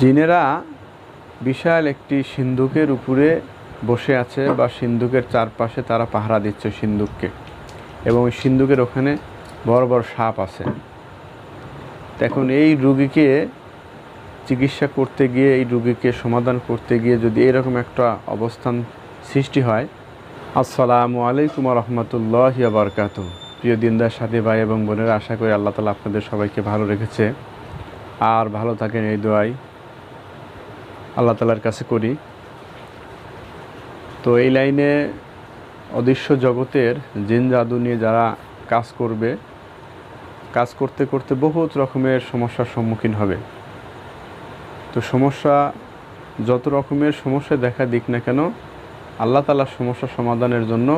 জিনেরা বিশাল একটি সিন্ধুকের উপরে বসে আছে বা সিন্ধুকের চারপাশে তারা পাহারা দিচ্ছে সিন্ধুককে। এবং সিন্ধুকের ওখানে বড় বড় সাপ আছে। এখন এই রুগীকে চিকিৎসা করতে গিয়ে, এই রুগীকে সমাধান করতে গিয়ে যদি এরকম একটা অবস্থান সৃষ্টি হয়, আসসালামু আলাইকুম রহমতুল্লাহ বারকাত প্রিয় দিনদার সাথী ভাই এবং বোনেরা, আশা করি আল্লাহ তালা আপনাদের সবাইকে ভালো রেখেছে। আর ভালো থাকেন এই দোয়াই আল্লাহ তালার কাছে করি। তো এই লাইনে অদৃশ্য জগতের জিন জাদু নিয়ে যারা কাজ করবে, কাজ করতে করতে বহুত রকমের সমস্যার সম্মুখীন হবে। তো সমস্যা, যত রকমের সমস্যা দেখা দিক না কেন, আল্লাহ তালার সমস্যা সমাধানের জন্য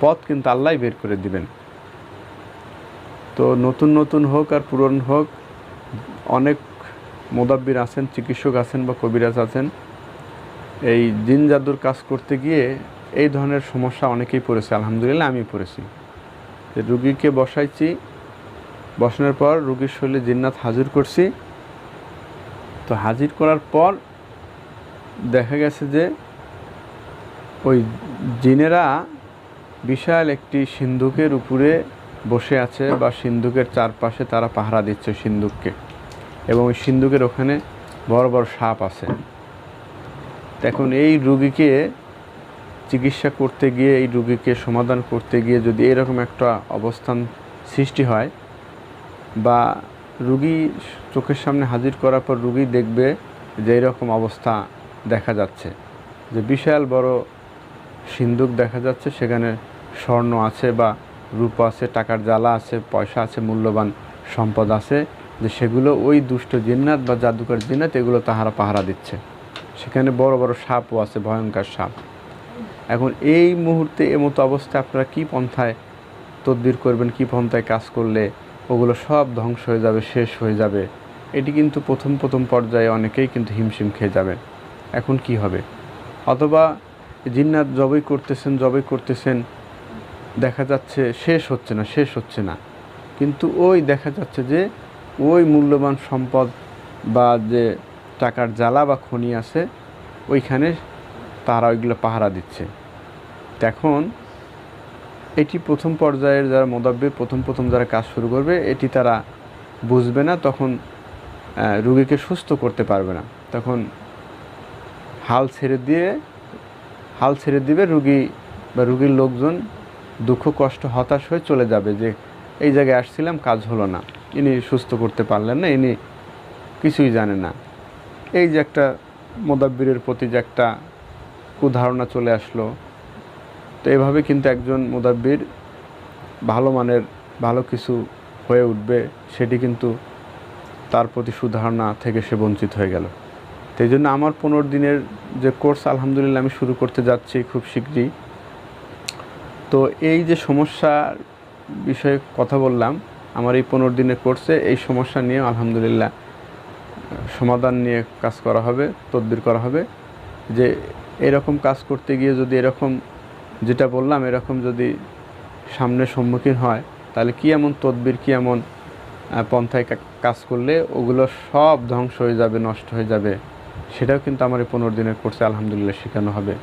পথ কিন্তু আল্লাহ বের করে দিবেন। তো নতুন নতুন হোক আর পুরন হোক, অনেক মোদাব্বির আছেন, চিকিৎসক আছেন বা কবিরাজ আছেন, এই জিন জাদুর কাজ করতে গিয়ে এই ধরনের সমস্যা অনেকেই পড়েছে। আলহামদুলিল্লাহ আমি পড়েছি। রুগীকে বসাইছি, বসানোর পর রুগীর শরীরে জিন্নাত হাজির করছি। তো হাজির করার পর দেখা গেছে যে ওই জিনেরা বিশাল একটি সিন্ধুকের উপরে বসে আছে বা সিন্ধুকের চারপাশে তারা পাহারা দিচ্ছে সিন্ধুককে। এবং ওই সিন্ধুকের ওখানে বড় বড় সাপ আছে। এখন এই রুগীকে চিকিৎসা করতে গিয়ে, এই রুগীকে সমাধান করতে গিয়ে যদি এরকম একটা অবস্থান সৃষ্টি হয় বা রুগী চোখের সামনে হাজির করার পর রুগী দেখবে যে এরকম অবস্থা দেখা যাচ্ছে, যে বিশাল বড় সিন্দুক দেখা যাচ্ছে, সেখানে স্বর্ণ আছে বা রূপ আছে, টাকার জ্বালা আছে, পয়সা আছে, মূল্যবান সম্পদ আছে যে সেগুলো ওই দুষ্ট জিন্নাত বা জাদুকর জিন্নাত এগুলো তাহারা পাহারা দিচ্ছে। সেখানে বড় বড় সাপও আছে, ভয়ঙ্কর সাপ। এখন এই মুহূর্তে এমতো অবস্থায় আপনারা কী পন্থায় তদবির করবেন, কী পন্থায় কাজ করলে ওগুলো সব ধ্বংস হয়ে যাবে, শেষ হয়ে যাবে? এটি কিন্তু প্রথম প্রথম পর্যায়ে অনেকেই কিন্তু হিমশিম খেয়ে যাবে। এখন কি হবে? অথবা জিন্নাত জবই করতেছেন জবই করতেছেন, দেখা যাচ্ছে শেষ হচ্ছে না, শেষ হচ্ছে না। কিন্তু ওই দেখা যাচ্ছে যে ওই মূল্যবান সম্পদ বা যে টাকার জ্বালা বা খনি আছে, ওইখানে তারা ওইগুলো পাহারা দিচ্ছে। এখন এটি প্রথম পর্যায়ের যারা মোদাব্বির, প্রথম প্রথম যারা কাজ শুরু করবে, এটি তারা বুঝবে না, তখন রুগীকে সুস্থ করতে পারবে না। তখন হাল ছেড়ে দিয়ে, হাল ছেড়ে দিবে রুগী বা রুগীর লোকজন দুঃখ, কষ্ট, হতাশ হয়ে চলে যাবে যে, এই জায়গায় আসছিলাম, কাজ হলো না। ইনি সুস্থ করতে পারলেন না, ইনি কিছুই জানে না। এই যে একটা মোদাব্বিরের প্রতি যে একটা কুধারণা চলে আসলো, তো এভাবে কিন্তু একজন মোদাব্বির ভালো মানের ভালো কিছু হয়ে উঠবে, সেটি কিন্তু তার প্রতি সুধারণা থেকে সে বঞ্চিত হয়ে গেল। তো এই জন্য আমার পনেরো দিনের যে কোর্স, আলহামদুলিল্লাহ আমি শুরু করতে যাচ্ছি খুব শীঘ্রই তো এই যে সমস্যার বিষয়ে কথা বললাম আমার এই পনেরো দিনের কোর্সে এই সমস্যা নিয়ে আলহামদুলিল্লাহ, সমাধান নিয়ে কাজ করা হবে, তদবির করা হবে। যে এরকম কাজ করতে গিয়ে যদি এরকম, যেটা বললাম, এরকম যদি সামনে সম্মুখীন হয়, তাহলে কি এমন তদবির, কি এমন পন্থায় কাজ করলে ওগুলো সব ধ্বংস হয়ে যাবে, নষ্ট হয়ে যাবে, সেটাও কিন্তু আমার এই পনেরো দিনের কোর্সে আলহামদুলিল্লাহ শেখানো হবে।